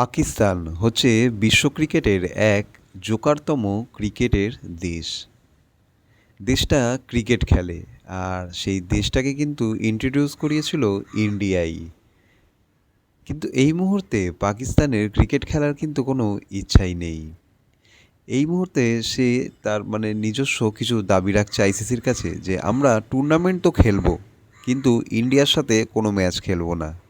পাকিস্তান হচ্ছে বিশ্ব ক্রিকেটের এক জোকারতম ক্রিকেটের দেশ। দেশটা ক্রিকেট খেলে আর সেই দেশটাকে কিন্তু ইন্ট্রোডিউস করিয়েছিল ইন্ডিয়াই। কিন্তু এই মুহূর্তে পাকিস্তানের ক্রিকেট খেলার কিন্তু কোনো ইচ্ছাই নেই। এই মুহূর্তে সে তার মানে নিজস্ব কিছু দাবি রাখছে আইসিসির কাছে যে, আমরা টুর্নামেন্ট তো খেলব, কিন্তু ইন্ডিয়ার সাথে কোনো ম্যাচ খেলব না।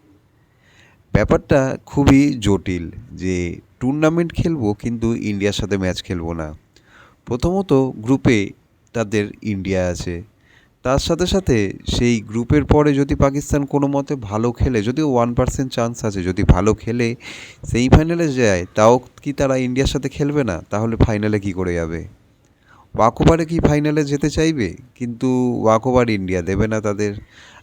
ব্যাপারটা খুবই জটিল যে টুর্নামেন্ট খেলব কিন্তু ইন্ডিয়ার সাথে ম্যাচ খেলব না। প্রথমত গ্রুপে তাদের ইন্ডিয়া আছে। তার সাথে সাথে সেই গ্রুপের পরে যদি পাকিস্তান কোনো মতে ভালো খেলে যদিও ওয়ান পার্সেন্ট চান্স আছে, যদি ভালো খেলে সেমিফাইনালে যায়, তাও কি তারা ইন্ডিয়ার সাথে খেলবে না? তাহলে ফাইনালে কি করে যাবে? ওয়াকোভারে কি ফাইনালে যেতে চাইবে? কিন্তু ওয়াকোভার ইন্ডিয়া দেবে না তাদের।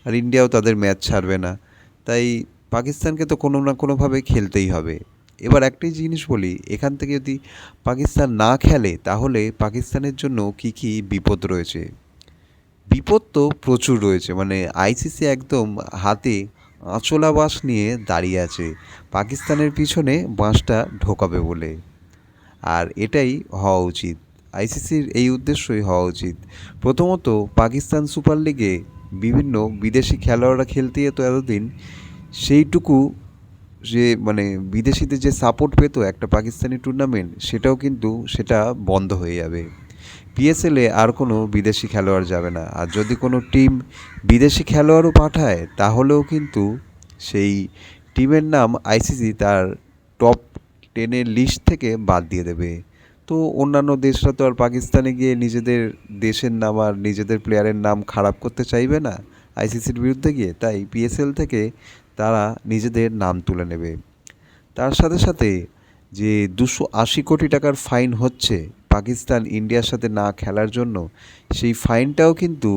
আর ইন্ডিয়াও তাদের ম্যাচ ছাড়বে না। তাই পাকিস্তানকে তো কোনো না কোনোভাবে খেলতেই হবে। এবার একটাই জিনিস বলি, এখান থেকে যদি পাকিস্তান না খেলে, তাহলে পাকিস্তানের জন্য কী কী বিপদ রয়েছে? বিপদ তো প্রচুর রয়েছে মানে আইসিসি একদম হাতে আঁচলা বাঁশ নিয়ে দাঁড়িয়ে আছে। পাকিস্তানের পিছনে বাঁশটা ঢোকাবে বলে। আর এটাই হওয়া উচিত, আইসিসির এই উদ্দেশ্যই হওয়া উচিত। প্রথমত, পাকিস্তান সুপার লিগে বিভিন্ন বিদেশি খেলোয়াড়রা খেলতে যেত এতদিন সেইটুকু যে মানে বিদেশিদের যে সাপোর্ট পেতো একটা পাকিস্তানি টুর্নামেন্ট সেটাও কিন্তু সেটা বন্ধ হয়ে যাবে। পিএসএলে আর কোনো বিদেশি খেলোয়াড় যাবে না। আর যদি কোনো টিম বিদেশি খেলোয়াড়ও পাঠায়, তাহলেও কিন্তু সেই টিমের নাম আইসিসি তার টপ টেনের লিস্ট থেকে বাদ দিয়ে দেবে। তো অন্যান্য দেশরা তো আর পাকিস্তানে গিয়ে নিজেদের দেশের নাম আর নিজেদের প্লেয়ারের নাম খারাপ করতে চাইবে না আইসিসির বিরুদ্ধে গিয়ে। তাই পিএসএল থেকে তারা নিজেদের নাম তুলে নেবে। তার সাথে সাথে যে দুশো আশি কোটি টাকার ফাইন হচ্ছে পাকিস্তান ইন্ডিয়ার সাথে না খেলার জন্য, সেই ফাইনটাও কিন্তু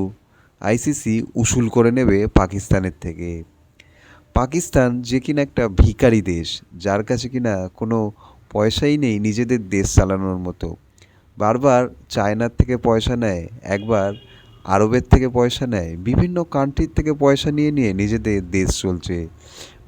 আইসিসি উসুল করে নেবে পাকিস্তানের থেকে। পাকিস্তান যে কিনা একটা ভিখারি দেশ, যার কাছে কিনা কোনো পয়সাই নেই নিজেদের দেশ চালানোর মতো। বারবার চায়নার থেকে পয়সা নেয়, একবার আরবের থেকে পয়সা নেয়, বিভিন্ন কান্ট্রির থেকে পয়সা নিয়ে নিয়ে নিজেদের দেশ চলছে।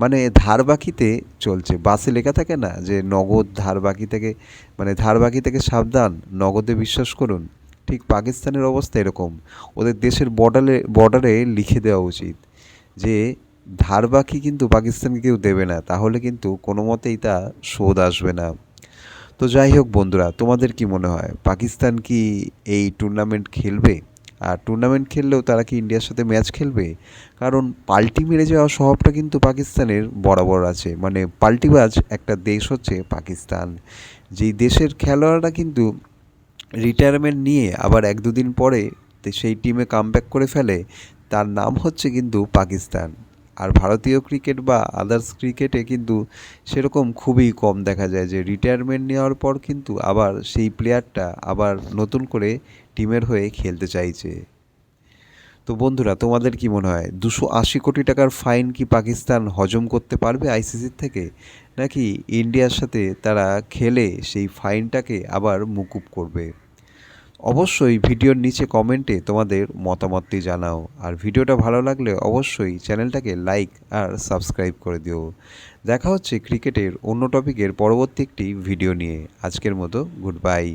মানে ধার বাকিতে চলছে। বাসে লেখা থাকে না যে নগদ ধার বাকি থেকে মানে ধার বাকি থেকে সাবধান, নগদে বিশ্বাস করুন। ঠিক পাকিস্তানের অবস্থা এরকম। ওদের দেশের বর্ডারে বর্ডারে লিখে দেওয়া উচিত যে ধার বাকি কিন্তু পাকিস্তানকে কেউ দেবে না। তাহলে কিন্তু কোনো মতেই তা শোধ আসবে না। তো যাই হোক বন্ধুরা, তোমাদের কি মনে হয়? পাকিস্তান কি এই টুর্নামেন্ট খেলবে? আর টুর্নামেন্ট খেললেও তারা কি ইন্ডিয়ার সাথে ম্যাচ খেলবে? কারণ পাল্টি মেরে যাওয়া স্বভাবটা কিন্তু পাকিস্তানের বরাবর আছে। মানে পাল্টিবাজ একটা দেশ হচ্ছে পাকিস্তান। যেই দেশের খেলোয়াড়রা কিন্তু রিটায়ারমেন্ট নিয়ে আবার এক দুদিন পরে সেই টিমে কামব্যাক করে ফেলে, তার নাম হচ্ছে কিন্তু পাকিস্তান। আর ভারতীয় ক্রিকেট বা আদার্স ক্রিকেটে কিন্তু সেরকম খুবই কম দেখা যায় যে রিটায়ারমেন্ট নেওয়ার পর কিন্তু আবার সেই প্লেয়ারটা আবার নতুন করে টিমের হয়ে খেলতে চাইছে। তো বন্ধুরা, তোমাদের কি মনে হয়, দুশো আশি কোটি টাকার ফাইন কি পাকিস্তান হজম করতে পারবে আইসিসির থেকে? নাকি ইন্ডিয়ার সাথে তারা খেলে সেই ফাইনটাকে আবার মুকুব করবে? অবশ্যই ভিডিওর নিচে কমেন্টে তোমাদের মতামতটি জানাও। আর ভিডিওটা ভালো লাগলে অবশ্যই চ্যানেলটাকে লাইক আর সাবস্ক্রাইব করে দিও। দেখা হচ্ছে ক্রিকেটের অন্য টপিকের পরবর্তী একটি ভিডিও নিয়ে। আজকের মতো গুড বাই।